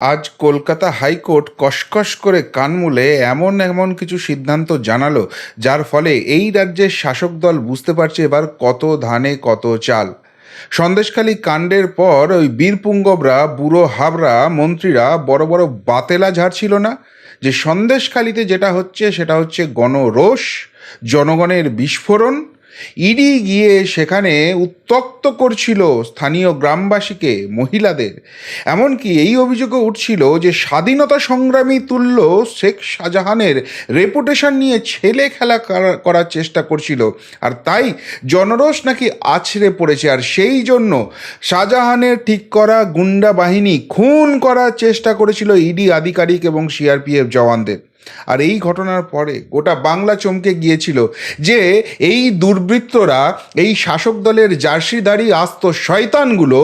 আজ কলকাতা হাইকোর্ট কসকস করে কান মুলে এমন এমন কিছু সিদ্ধান্ত জানালো, যার ফলে এই রাজ্যের শাসক দল বুঝতে পারছে এবার কত ধানে কত চাল। সন্দেশখালী কাণ্ডের পর ওই বীরপুঙ্গবরা বুড়ো হাবরা মন্ত্রীরা বড় বড় বাতেলা ঝাড়ছিল না? যে সন্দেশখালীতে যেটা হচ্ছে সেটা হচ্ছে গণরোষ, জনগণের বিস্ফোরণ ইডি গিয়ে সেখানে উত্তক্ত করছিল স্থানীয় গ্রামবাসীকে, মহিলাদের। এমনকি এই অভিযোগও উঠছিল যে স্বাধীনতা সংগ্রামী তুল্য শেখ শাহজাহানের রেপুটেশন নিয়ে ছেলে খেলা করার চেষ্টা করছিল। আর তাই জনরোষ নাকি আছড়ে পড়েছে। আর সেই জন্য শাহজাহানের ঠিক করা গুন্ডা বাহিনী খুন করার চেষ্টা করেছিল ইডি আধিকারিক এবং সিআরপিএফ জওয়ানদের। আর এই ঘটনার পরে গোটা বাংলা চমকে গিয়েছিল যে এই দুর্বৃত্তরা, এই শাসক দলের জার্সিধারী আস্ত শয়তানগুলো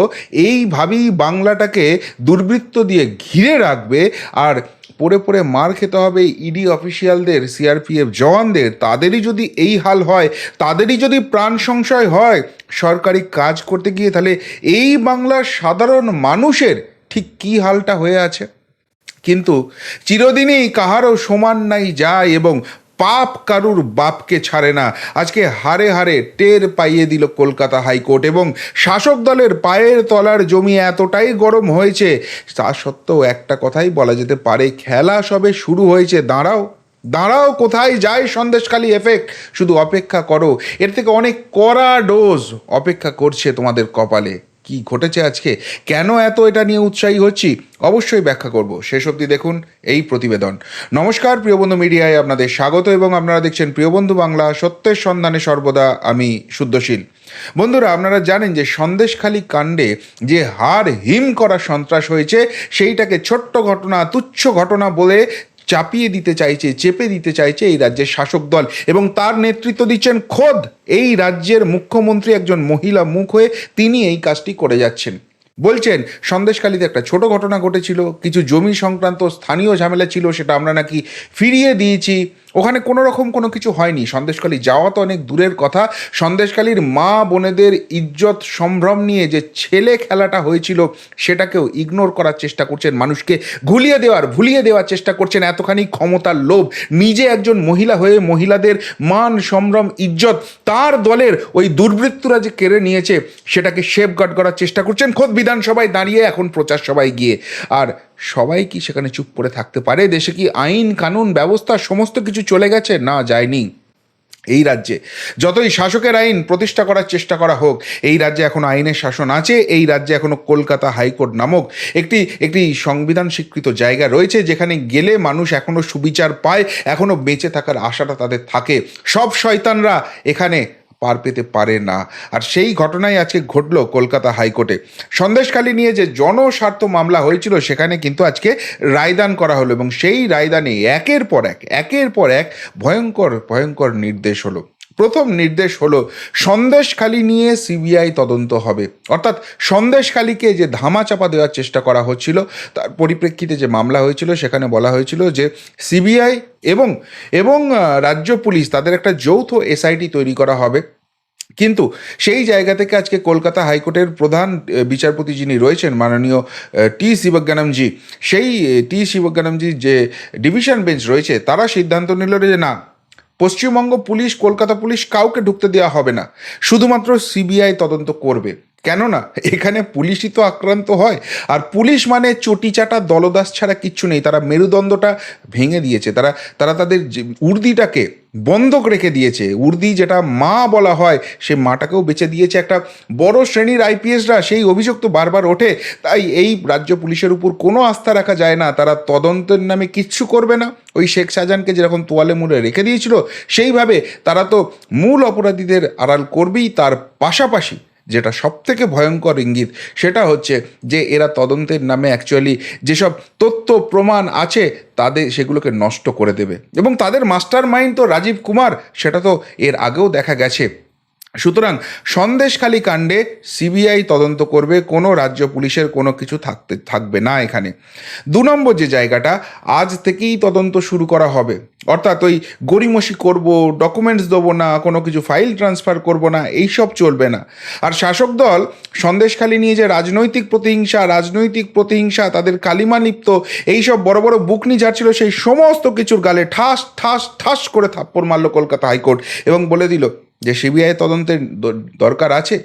এইভাবেই বাংলাটাকে দুর্বৃত্ত দিয়ে ঘিরে রাখবে আর পড়ে পড়ে মার খেতে হবে ইডি অফিসিয়ালদের, সিআরপিএফ জওয়ানদের। তাদেরই যদি এই হাল হয়, তাদেরই যদি প্রাণ সংশয় হয়, সরকারি কাজ করতে গিয়ে তাহলে এই বাংলার সাধারণ মানুষের ঠিক কী হালটা হয়ে আছে? কিন্তু চিরদিনই কাহারও সমান নাই যায় এবং পাপ কারুর বাপকে ছাড়ে না। আজকে হারে হারে টের পাইয়ে দিল কলকাতা হাইকোর্ট এবং শাসক দলের পায়ের তলার জমি এতটাই গরম হয়েছে, তা সত্ত্বেও একটা কথাই বলা যেতে পারে, খেলা সবে শুরু হয়েছে, দাঁড়াও। দাঁড়াও, কোথায় যায় সন্দেশখালী এফেক্ট? শুধু অপেক্ষা করো, এর থেকে অনেক কড়া ডোজ অপেক্ষা করছে তোমাদের কপালে। কি ঘটেছে আজকে? কেন এত এটা নিয়ে উৎসাহী হচ্ছি? অবশ্যই ব্যাখ্যা করব। শেষ অবধি দেখুন এই প্রতিবেদন। নমস্কার প্রিয়বন্ধু মিডিয়ায় আপনাদের স্বাগত এবং আপনারা দেখছেন প্রিয়বন্ধু বাংলা, সত্যের সন্ধানে সর্বদা আমি শুদ্ধশীল। বন্ধুরা, আপনারা জানেন যে সন্দেশখালী কাণ্ডে যে হার হিম করা সন্ত্রাস হয়েছে, সেইটাকে ছোট্ট ঘটনা, তুচ্ছ ঘটনা বলে চাপিয়ে দিতে চাইছে, চেপে দিতে চাইছে এই রাজ্যের শাসক দল। এবং তার নেতৃত্ব দিচ্ছেন খোদ। এই রাজ্যের মুখ্যমন্ত্রী একজন মহিলা মুখ হয়ে তিনি এই কাজটি করে যাচ্ছেন। বলছেন সন্দেশকালীতে একটা ছোট ঘটনা ঘটেছিল। কিছু জমি সংক্রান্ত স্থানীয় ঝামেলা ছিল, সেটা আমরা নাকি ফিরিয়ে দিয়েছি। ওখানে কোনো রকম কোনো কিছু হয়নি। সন্দেশকালী যাওয়া তো অনেক দূরের কথা। সন্দেশকালীর মা বোনেদের ইজ্জত সম্ভ্রম নিয়ে যে ছেলে খেলাটা হয়েছিল, সেটাকেও ইগনোর করার চেষ্টা করছেন মানুষকে। ঘুলিয়ে দেওয়ার, ভুলিয়ে দেওয়ার চেষ্টা করছেন এতখানি ক্ষমতার লোভ। নিজে একজন মহিলা হয়ে মহিলাদের মান, সম্ভ্রম, ইজ্জত তার দলের ওই দুর্বৃত্তরা যে কেড়ে নিয়েছে, সেটাকে সেফগার্ড করার চেষ্টা করছেন। খোদ বিধানসভায় দাঁড়িয়ে এখন প্রচার সভায় গিয়ে। আর সবাই কি সেখানে চুপ করে থাকতে পারে? দেশে কি আইন, কানুন, ব্যবস্থা, সমস্ত কিছু চলে গেছে? না, যায়নি। এই রাজ্যে যতই শাসকের আইন প্রতিষ্ঠা করার চেষ্টা করা হোক, এই রাজ্যে এখনও আইনের শাসন আছে, এই রাজ্যে এখনও কলকাতা হাইকোর্ট নামক একটি একটি সংবিধান স্বীকৃত জায়গা রয়েছে, যেখানে গেলে মানুষ এখনও সুবিচার পায় এখনও বেঁচে থাকার আশাটা তাদের থাকে। সব শয়তানরা এখানে পার পেতে পারে না। আর সেই ঘটনাই আজকে ঘটল কলকাতা হাইকোর্টে। সন্দেশখালী নিয়ে যে জনস্বার্থ মামলা হয়েছিল, সেখানে কিন্তু আজকে রায়দান করা হলো এবং সেই রায়দানে একের পর এক, একের পর এক ভয়ঙ্কর ভয়ঙ্কর নির্দেশ হলো। প্রথম নির্দেশ হলো, সন্দেশখালি নিয়ে সিবিআই তদন্ত হবে। অর্থাৎ সন্দেশখালিকে যে ধামাচাপা দেওয়ার চেষ্টা করা হচ্ছিল, তার পরিপ্রেক্ষিতে যে মামলা হয়েছিল, সেখানে বলা হয়েছিল যে সিবিআই এবং এবং রাজ্য পুলিশ তাদের একটা যৌথ এসআইটি তৈরি করা হবে। কিন্তু সেই জায়গা থেকে আজকে কলকাতা হাইকোর্টের প্রধান বিচারপতি যিনি রয়েছেন, মাননীয় টি শিবজ্ঞানমজি, সেই টি শিবজ্ঞানমজির যে ডিভিশন বেঞ্চ রয়েছে, তারা সিদ্ধান্ত নিল যে না পশ্চিমবঙ্গ পুলিশ, কলকাতা পুলিশ কাউকে ঢুকতে দেওয়া হবে না। শুধুমাত্র সিবিআই তদন্ত করবে। কেননা, এখানে পুলিশই তো আক্রান্ত হয়। আর পুলিশ মানে চটিচাটা, দলদাস ছাড়া কিচ্ছু নেই। তারা মেরুদণ্ডটা ভেঙে দিয়েছে। তারা তারা তাদের উর্দিটাকে বন্ধক রেখে দিয়েছে। উর্দি যেটা মা বলা হয়, সে মাটাকেও বেছে দিয়েছে। একটা বড় শ্রেণির আইপিএসরা সেই অভিযোগ তো বারবার ওঠে। তাই এই রাজ্য পুলিশের উপর কোনো আস্থা রাখা যায় না। তারা তদন্তের নামে কিচ্ছু করবে না। ওই শেখ শাহজাহানকে যেরকম তোয়ালে মুড়ে রেখে দিয়েছিল, সেইভাবে তারা তো মূল অপরাধীদের আড়াল করবেই। তার পাশাপাশি যেটা সব থেকে ভয়ঙ্কর ইঙ্গিত, সেটা হচ্ছে যে এরা তদন্তের নামে অ্যাকচুয়ালি যেসব তথ্য, প্রমাণ আছে তাদের সেগুলোকে নষ্ট করে দেবে। এবং তাদের মাস্টার মাইন্ড তো রাজীব কুমার, সেটা তো এর আগেও দেখা গেছে। সুতরাং সন্দেশখালী কাণ্ডে সিবিআই তদন্ত করবে, কোনো রাজ্য পুলিশের কোনো কিছু থাকতে, থাকবে না এখানে। দু নম্বর যে জায়গাটা, আজ থেকেই তদন্ত শুরু করা হবে। অর্থাৎ ওই গড়িমসি করব ডকুমেন্টস দেবো না, কোনো কিছু ফাইল ট্রান্সফার করব না এই সব চলবে না। আর শাসক দল, সন্দেশখালী নিয়ে যে রাজনৈতিক প্রতিহিংসা রাজনৈতিক প্রতিহিংসা, তাদের কালিমা লিপ্ত, এইসব বড় বড় বুকনি যাচ্ছিল সেই সমস্ত কিছুর গালে ঠাস ঠাস ঠাস করে থাপ্পড় মারল কলকাতা হাইকোর্ট এবং বলে দিল যে সিবিআই তদন্তের দরকার আছে,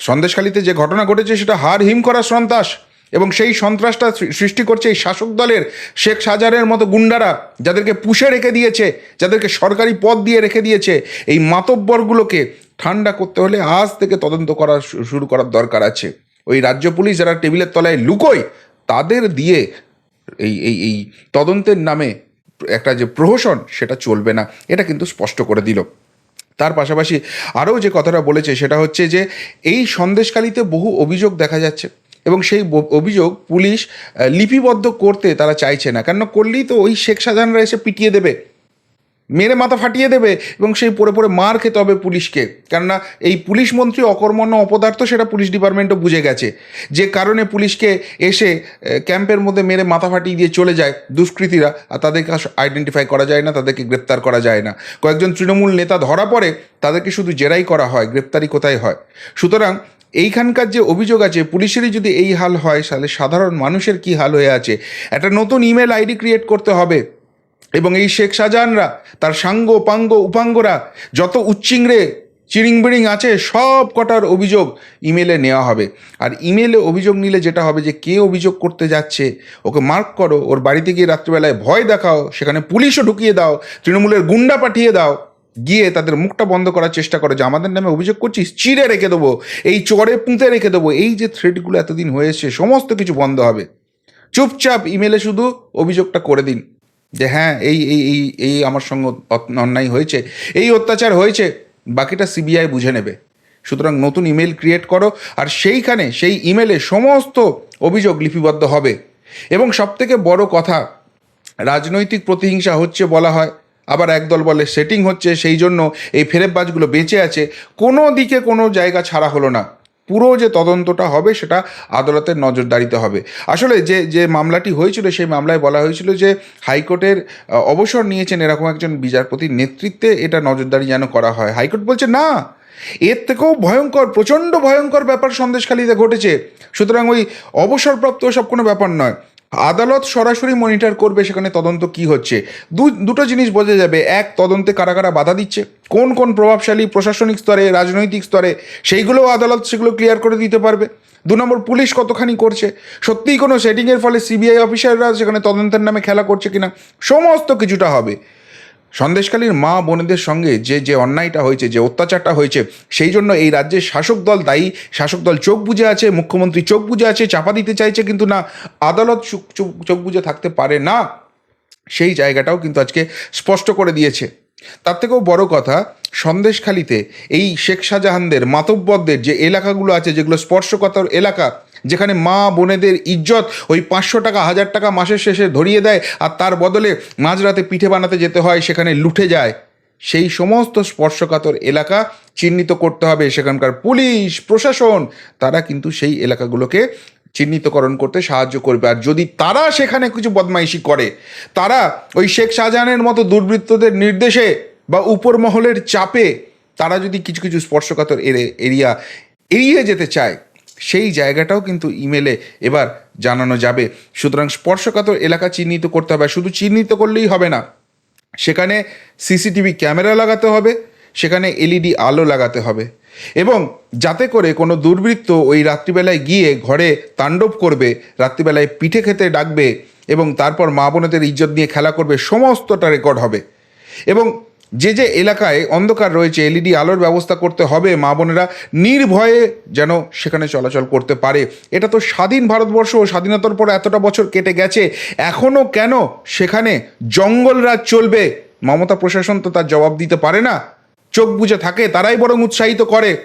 সন্দেশখালীতে যে ঘটনা ঘটেছে সেটা হার হিম করা সন্ত্রাস এবং সেই সন্ত্রাসটা সৃষ্টি করছে এই শাসক দলের শেখ সাজারের মতো গুন্ডারা যাদেরকে পুষে রেখে দিয়েছে, যাদেরকে সরকারি পদ দিয়ে রেখে দিয়েছে। এই মাতব্বরগুলোকে ঠান্ডা করতে হলে আজ থেকে তদন্ত করা শুরু করার দরকার আছে। ওই রাজ্য পুলিশ যারা টেবিলের তলায় লুকোয়, তাদের দিয়ে এই এই এই তদন্তের নামে একটা যে প্রহসন, সেটা চলবে না। এটা কিন্তু স্পষ্ট করে দিল। তার পাশাপাশি আরও যে কথাটা বলেছে সেটা হচ্ছে যে এই সন্দেশকালীতে বহু অভিযোগ দেখা যাচ্ছে এবং সেই অভিযোগ পুলিশ লিপিবদ্ধ করতে তারা চাইছে না। কেন করলেই তো ওই শেখ সাজানরা এসে পিটিয়ে দেবে। মেরে মাথা ফাটিয়ে দেবে এবং সেই পড়ে পড়ে মার খেতে হবে পুলিশকে। কেননা এই পুলিশ মন্ত্রী অকর্মণ্য অপদার্থ সেটা পুলিশ ডিপার্টমেন্টও বুঝে গেছে। যে কারণে পুলিশকে এসে ক্যাম্পের মধ্যে মেরে মাথা ফাটিয়ে দিয়ে চলে যায় দুষ্কৃতীরা আর তাদেরকে আইডেন্টিফাই করা যায় না, তাদেরকে গ্রেপ্তার করা যায় না। কয়েকজন তৃণমূল নেতা ধরা পড়ে, তাদেরকে শুধু জেরাই করা হয়, গ্রেপ্তারি কোথায় হয়? সুতরাং এইখানকার যে অভিযোগ আছে, পুলিশেরই যদি এই হাল হয়, তাহলে সাধারণ মানুষের কি হাল হয়ে আছে? একটা নতুন ইমেল আইডি ক্রিয়েট করতে হবে। এবং এই শেখ শাহজাহানরা, তার সাঙ্গ, পাঙ্গ, উপাঙ্গরা যত উচ্চিংড়ে চিরিং বিড়িং আছে, সব কটার অভিযোগ ইমেলে নেওয়া হবে। আর ইমেলে অভিযোগ নিলে যেটা হবে যে, কে অভিযোগ করতে যাচ্ছে, ওকে মার্ক করো, ওর বাড়িতে গিয়ে রাত্রিবেলায় ভয় দেখাও, সেখানে পুলিশও ঢুকিয়ে দাও, তৃণমূলের গুন্ডা পাঠিয়ে দাও, গিয়ে তাদের মুখটা বন্ধ করার চেষ্টা করো যে, আমাদের নামে অভিযোগ করছিস? চিড়ে রেখে দেবো, এই চরে পুঁতে রেখে দেবো, এই যে থ্রেডগুলো এতদিন হয়েছে, সমস্ত কিছু বন্ধ হবে। চুপচাপ ইমেলে শুধু অভিযোগটা করে দিন। যে হ্যাঁ এই এই এই এই আমার সঙ্গে অন্যায় হয়েছে, এই অত্যাচার হয়েছে, বাকিটা সিবিআই বুঝে নেবে। সুতরাং নতুন ইমেল ক্রিয়েট করো, আর সেইখানে, সেই ইমেলে সমস্ত অভিযোগ লিপিবদ্ধ হবে। এবং সবথেকে বড় কথা, রাজনৈতিক প্রতিহিংসা হচ্ছে বলা হয়, আবার একদল বলে সেটিং হচ্ছে, সেই জন্য এই ফেরেববাজগুলো বেঁচে আছে, কোনো দিকে কোনো জায়গা ছাড়া হলো না। পুরো যে তদন্তটা হবে সেটা আদালতের নজরদারিতে হবে। আসলে যে যে মামলাটি হয়েছিল, সেই মামলায় বলা হয়েছিল যে হাইকোর্টের অবসর নিয়েছেন এরকম একজন বিচারপতির নেতৃত্বে এটা নজরদারি যেন করা হয়। হাইকোর্ট বলছে, না, এর থেকেও ভয়ঙ্কর, প্রচণ্ড ভয়ঙ্কর ব্যাপার সন্দেশখালিতে ঘটেছে। সুতরাং ওই অবসরপ্রাপ্ত সব কোনো ব্যাপার নয়। আদালত সরাসরি মনিটর করবে, সেখানে তদন্ত কি হচ্ছে? দুটো জিনিস বোঝা যাবে। এক, তদন্তে কারা কারা বাধা দিচ্ছে? কোন কোন প্রভাবশালী প্রশাসনিক স্তরে, রাজনৈতিক স্তরে সেইগুলো আদালত সেগুলো ক্লিয়ার করে দিতে পারবে। দু নম্বর, পুলিশ কতখানি করছে? সত্যিই কোনো সেটিংয়ের ফলে সিবিআই অফিসাররা সেখানে তদন্তের নামে খেলা করছে কিনা? সমস্ত কিছুটা হবে। সন্দেশকালীর মা বোনেদের সঙ্গে যে যে অন্যায়টা হয়েছে, যে অত্যাচারটা হয়েছে, সেই জন্য এই রাজ্যের শাসক দল দায়ী। শাসক দল চোখ বুজে আছে, মুখ্যমন্ত্রী চোখ বুজে আছে, চাপা দিতে চাইছে, কিন্তু না, আদালত চোখ- বুজে থাকতে পারে না। সেই জায়গাটাও কিন্তু আজকে স্পষ্ট করে দিয়েছে। তার থেকেও বড় কথা, সন্দেশখালিতে এই শেখ শাহজাহানদের, মাতব্বরদের যে এলাকাগুলো আছে, যেগুলো স্পর্শকাতর এলাকা যেখানে মা বোনেদের ইজ্জত ওই পাঁচশো টাকা, হাজার টাকা মাসের শেষে ধরিয়ে দেয় আর তার বদলে মাঝরাতে পিঠে বানাতে যেতে হয়, সেখানে লুঠে যায়। সেই সমস্ত স্পর্শকাতর এলাকা চিহ্নিত করতে হবে। সেখানকার পুলিশ, প্রশাসন, তারা কিন্তু সেই এলাকাগুলোকে চিহ্নিতকরণ করতে সাহায্য করবে। আর যদি তারা সেখানে কিছু বদমাইশি করে, তারা ওই শেখ শাহজাহানের মতো দুর্বৃত্তদের নির্দেশে বা উপর মহলের চাপে তারা যদি কিছু কিছু স্পর্শকাতর এরিয়া এড়িয়ে যেতে চায় সেই জায়গাটাও কিন্তু ইমেলে এবার জানানো যাবে। সুতরাং স্পর্শকাতর এলাকা চিহ্নিত করতে হবে শুধু চিহ্নিত করলেই হবে না। সেখানে সিসিটিভি ক্যামেরা লাগাতে হবে, সেখানে এলইডি আলো লাগাতে হবে। এবং যাতে করে কোনো দুর্বৃত্ত ওই রাত্রিবেলায় গিয়ে ঘরে তাণ্ডব করবে, রাত্রিবেলায় পিঠে খেতে ডাকবে এবং তারপর মা বোনেদের ইজ্জত নিয়ে খেলা করবে, সমস্তটা রেকর্ড হবে। এবং যে যে এলাকায় অন্ধকার রয়েছে, এলইডি আলোর ব্যবস্থা করতে হবে, মা বোনেরা নির্ভয়ে যেন সেখানে চলাচল করতে পারে। এটা তো স্বাধীন ভারতবর্ষ, স্বাধীনতার পর এতটা বছর কেটে গেছে। এখনও কেন সেখানে জঙ্গলরাজ চলবে? মমতা প্রশাসন তো তার জবাব দিতে পারে না। চোখ বুজে থাকে, তারাই বরং উৎসাহিত করে।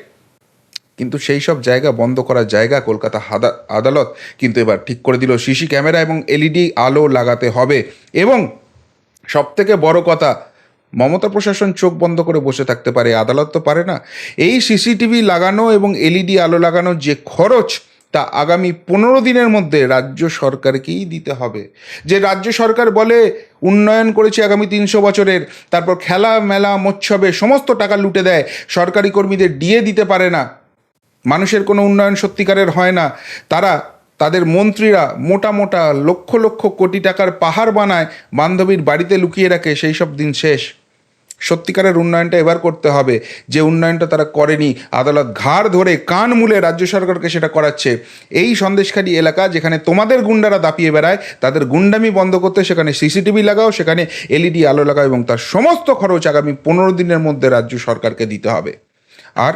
কিন্তু সেই সব জায়গা বন্ধ করার জায়গা কলকাতা আদালত কিন্তু এবার ঠিক করে দিল। সিসি ক্যামেরা এবং এলইডি আলো লাগাতে হবে। এবং সব থেকে বড় কথা মমতা প্রশাসন চোখ বন্ধ করে বসে থাকতে পারে, আদালত তো পারে না। এই সিসিটিভি লাগানো এবং এলইডি আলো লাগানোর যে খরচ, তা আগামী পনেরো দিনের মধ্যে রাজ্য সরকারকেই দিতে হবে। যে রাজ্য সরকার বলে, উন্নয়ন করেছে আগামী তিনশো বছরের, তারপর খেলা, মেলা, মোৎসবে সমস্ত টাকা লুটে দেয়, সরকারি কর্মীদের ডিএ দিতে পারে না। মানুষের কোনো উন্নয়ন সত্যিকারের হয় না। তারা তাদের মন্ত্রীরা মোটা মোটা লক্ষ লক্ষ কোটি টাকার পাহাড় বানায় বান্ধবীর বাড়িতে লুকিয়ে রাখে, সেই সব দিন শেষ। সত্যিকারের উন্নয়নটা এবার করতে হবে। যে উন্নয়নটা তারা করেনি, আদালত ঘাড় ধরে কান মুলে রাজ্য সরকারকে সেটা করাচ্ছে। এই সন্দেশখালী এলাকা যেখানে তোমাদের গুন্ডারা দাপিয়ে বেড়ায়, তাদের গুন্ডামি বন্ধ করতে সেখানে সিসিটিভি লাগাও, সেখানে এলইডি আলো লাগাও এবং তার সমস্ত খরচ আগামী পনেরো দিনের মধ্যে রাজ্য সরকারকে দিতে হবে। আর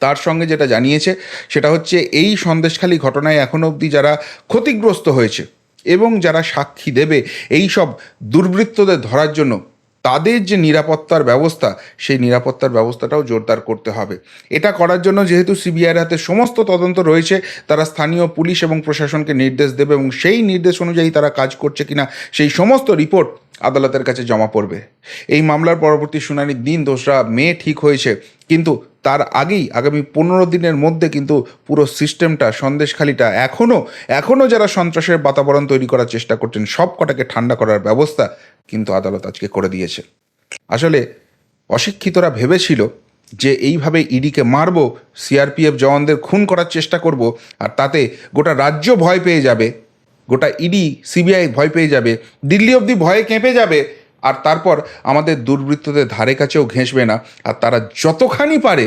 তার সঙ্গে যেটা জানিয়েছে সেটা হচ্ছে এই সন্দেশখালী ঘটনায় এখনও অবধি যারা ক্ষতিগ্রস্ত হয়েছে এবং যারা সাক্ষী দেবে এই সব দুর্বৃত্তদের ধরার জন্য তাদের যে নিরাপত্তার ব্যবস্থা, সেই নিরাপত্তার ব্যবস্থাটাও জোরদার করতে হবে। এটা করার জন্য যেহেতু সিবিআইয়ের হাতে সমস্ত তদন্ত রয়েছে, তারা স্থানীয় পুলিশ এবং প্রশাসনকে নির্দেশ দেবে এবং সেই নির্দেশ অনুযায়ী তারা কাজ করছে কিনা, সেই সমস্ত রিপোর্ট আদালতের কাছে জমা পড়বে। এই মামলার পরবর্তী শুনানির দিন দোসরা মে ঠিক হয়েছে, কিন্তু তার আগেই আগামী পনেরো দিনের মধ্যে কিন্তু পুরো সিস্টেমটা, সন্দেশখালিটা এখনও এখনও যারা সন্ত্রাসের বাতাবরণ তৈরি করার চেষ্টা করছেন সব কটাকে ঠান্ডা করার ব্যবস্থা কিন্তু আদালত আজকে করে দিয়েছে। আসলে অশিক্ষিতরা ভেবেছিল যে এইভাবে ইডিকে মারবো, সিআরপিএফ জওয়ানদের খুন করার চেষ্টা করব, আর তাতে গোটা রাজ্য ভয় পেয়ে যাবে, গোটা ইডি, সিবিআই ভয় পেয়ে যাবে, দিল্লি অবধি ভয়ে কেঁপে যাবে আর তারপর আমাদের দুর্বৃত্তদের ধারে কাছেও ঘেঁষবে না। আর তারা যতখানি পারে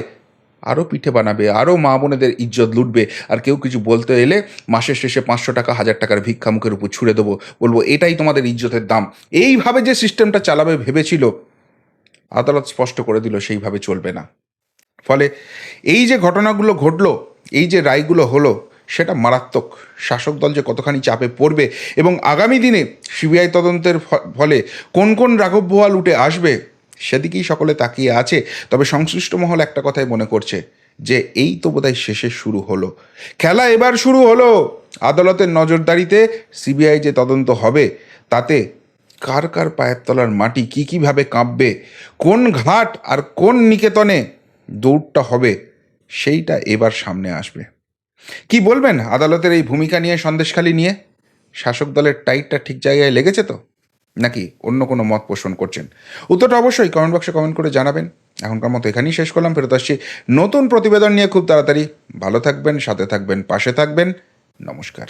আরও পিঠে বানাবে, আরও মা বোনেদের ইজ্জত লুটবে। আর কেউ কিছু বলতে এলে মাসের শেষে পাঁচশো টাকা, হাজার টাকার ভিক্ষা মুখের উপর ছুড়ে দেবো। বলব, এটাই তোমাদের ইজ্জতের দাম। এইভাবে যে সিস্টেমটা চালাবে ভেবেছিল, আদালত স্পষ্ট করে দিল, সেইভাবে চলবে না। ফলে এই যে ঘটনাগুলো ঘটলো, এই যে রায়গুলো হলো সেটা মারাত্মক। শাসক দল যে কতখানি চাপে পড়বে এবং আগামী দিনে সিবিআই তদন্তের ফলে কোন কোন রাঘব বোয়াল উঠে আসবে সেদিকেই সকলে তাকিয়ে আছে। তবে সংশ্লিষ্ট মহল একটা কথাই মনে করছে যে এই তো বোধহয় শেষে শুরু হলো। খেলা এবার শুরু হলো। আদালতের নজরদারিতে সিবিআই যে তদন্ত হবে, তাতে কার কার পায়ের তলার মাটি, কী কীভাবে কাঁপবে, কোন ঘাট আর কোন নিকেতনে দৌড়টা হবে, সেইটা এবার সামনে আসবে। কি বলবেন আদালতের এই ভূমিকা নিয়ে, সন্দেশখালী নিয়ে? শাসক দলের টাইটটা ঠিক জায়গায় লেগেছে তো? নাকি অন্য কোনো মত পোষণ করছেন? উত্তরটা অবশ্যই কমেন্ট বক্সে কমেন্ট করে জানাবেন। এখনকার মতো এখানেই শেষ করলাম, ফেরত আসছি নতুন প্রতিবেদন নিয়ে খুব তাড়াতাড়ি। ভালো থাকবেন, সাথে থাকবেন, পাশে থাকবেন। নমস্কার।